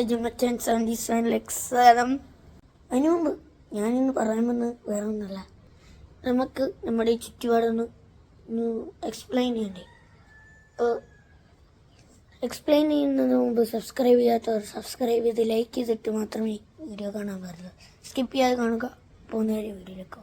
എജുമച്ചൻ seventy seven സ്വാഗതം അതിനു മുമ്പ് ഞാനിന്ന് പറയാമെന്ന് വേറെ ഒന്നല്ല നമുക്ക് നമ്മുടെ ചുറ്റുപാടൊന്ന് ഒന്ന് എക്സ്പ്ലെയിൻ ചെയ്യണ്ടേ? അപ്പോൾ എക്സ്പ്ലെയിൻ ചെയ്യുന്നതിന് മുമ്പ് സബ്സ്ക്രൈബ് ചെയ്യാത്തവർ സബ്സ്ക്രൈബ് ചെയ്ത് ലൈക്ക് ചെയ്തിട്ട് മാത്രമേ വീഡിയോ കാണാൻ പാടുള്ളൂ. സ്കിപ്പ് ചെയ്യാതെ കാണുക. പോകുന്ന വീഡിയോയിലേക്ക്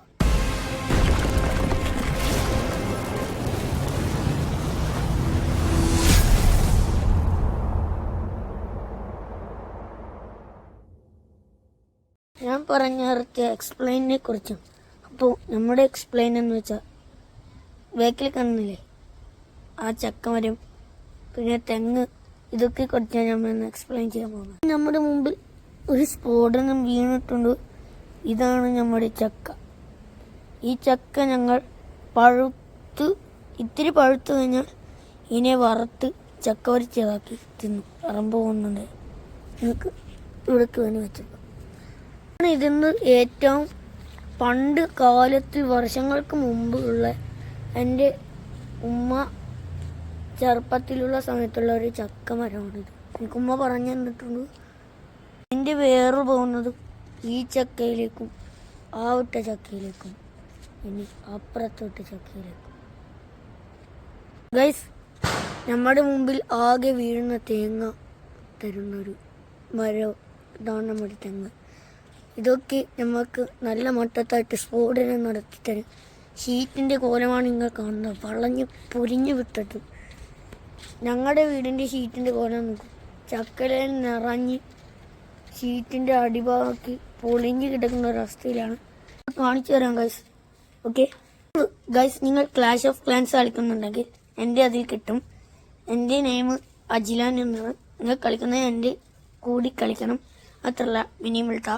ഞാൻ പറഞ്ഞ നേരത്തെ എക്സ്പ്ലെയിനെ കുറിച്ചും. അപ്പോൾ നമ്മുടെ എക്സ്പ്ലെയിൻ എന്ന് വെച്ചാൽ വേക്കിൽ കാണുന്നില്ലേ ആ ചക്കമരം പിന്നെ തെങ്ങ് ഇതൊക്കെ കുറിച്ചാണ് നമ്മൾ എക്സ്പ്ലെയിൻ ചെയ്യാൻ പോകുന്നത്. നമ്മുടെ മുമ്പിൽ ഒരു സ്ഫോടനം വീണിട്ടുണ്ട്. ഇതാണ് നമ്മുടെ ചക്ക. ഈ ചക്ക ഞങ്ങൾ പഴുത്ത് ഇത്തിരി പഴുത്ത് കഴിഞ്ഞാൽ ഇതിനെ വറുത്ത് ചക്ക വരിച്ചതാക്കി തിന്നു. പറമ്പ് പോകുന്നുണ്ട്. നിങ്ങൾക്ക് ഇവിടേക്ക് വേണ്ടി വെച്ചത് ആണ് ഇതിന്ന് ഏറ്റവും പണ്ട് കാലത്ത് വർഷങ്ങൾക്ക് മുമ്പ് ഉള്ള എന്റെ ഉമ്മ ചെറുപ്പത്തിലുള്ള സമയത്തുള്ള ഒരു ചക്ക എനിക്ക് ഉമ്മ പറഞ്ഞു തന്നിട്ടുണ്ട്. എന്റെ വേറ് പോകുന്നത് ഈ ചക്കയിലേക്കും ആ വിട്ട ചക്കയിലേക്കും ഇനി അപ്പുറത്തോട്ട് ചക്കയിലേക്കും. ഗൈസ് നമ്മുടെ മുമ്പിൽ ആകെ വീഴുന്ന തേങ്ങ തരുന്നൊരു മരം ഇതാണ് നമ്മുടെ തെങ്ങ്. ഇതൊക്കെ നമുക്ക് നല്ല മട്ടത്തായിട്ട് സ്ഫോടനം നടത്തി തരും ഷീറ്റിന്റെ കോലമാണ് നിങ്ങൾ കാണുന്നത്. വളഞ്ഞ് പൊരിഞ്ഞു വിട്ടത്. ഞങ്ങളുടെ വീടിന്റെ ഷീറ്റിന്റെ കോലം നോക്കും ചക്കരയിൽ നിറഞ്ഞ് ഷീറ്റിന്റെ അടിഭാഗത്ത് പൊളിഞ്ഞ് കിടക്കുന്ന ഒരവസ്ഥയിലാണ് കാണിച്ചു തരാം ഗൈസ് ഓക്കെ ഗൈസ് നിങ്ങൾ ക്ലാഷ് ഓഫ് ക്ലാൻസ് കളിക്കുന്നുണ്ടെങ്കിൽ എന്റെ അതിൽ കിട്ടും. എന്റെ നെയിം അജിലാൻ എന്നാണ്. നിങ്ങൾ കളിക്കുന്നത് എന്റെ കൂടി കളിക്കണം. അത്രല്ല മിനിമിൾട്ട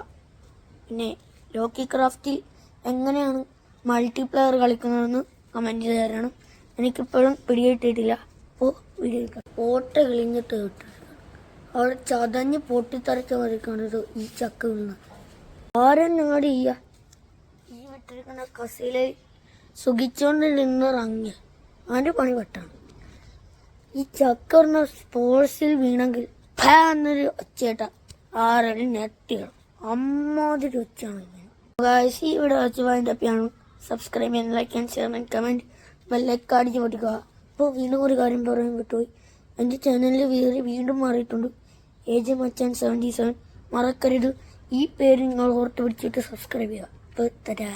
പിന്നെ ലോക്കി ക്രാഫ്റ്റിൽ എങ്ങനെയാണ് മൾട്ടിപ്ലെയർ കളിക്കുന്നതെന്ന് കമന്റ് ചെയ്ത് തരണം. എനിക്കിപ്പോഴും പിടികിട്ടിയിട്ടില്ല. അപ്പോൾ വീഡിയോ ഓട്ട കിളിഞ്ഞിട്ട് കിട്ടും അവിടെ ചതഞ്ഞ് പൊട്ടിത്തെറിച്ച ഇത് ഈ ചക്ക നിന്ന്. ആരും നിങ്ങളുടെ ഈ ഈ വിട്ടിരിക്കുന്ന കസയിലെ സുഖിച്ചുകൊണ്ട് ഇറങ്ങി അവന്റെ പണി പെട്ടാണ് ഈ ചക്ക പറഞ്ഞ സ്പോർട്സിൽ വീണെങ്കിൽ ഭയന്നൊരു ഒച്ചേട്ട ആരും ഞെട്ടികളും അമ്മാതിരി ഒച്ച ഗായ്സ് വീഡിയോ വെച്ച് വൈൻഡപ്പിയാണ് സബ്സ്ക്രൈബ് ചെയ്യാൻ ലൈക്ക് ചെയ്യാൻ ഷെയർ ചെയ്യാൻ കമന്റ് ലൈക്ക് അടിച്ച് പൊട്ടിക്കുക. അപ്പോൾ വീണ്ടും ഒരു കാര്യം പറയാൻ വിട്ടുപോയി. എന്റെ ചാനലിൽ വേറെ വീണ്ടും മാറിയിട്ടുണ്ട്. ഏജ് മച്ചാൻ സെവന്റി സെവൻ മറക്കരുത്. ഈ പേര് നിങ്ങൾ ഓർത്ത് പിടിച്ചിട്ട് സബ്സ്ക്രൈബ് ചെയ്യുക. അപ്പോൾ തരാ.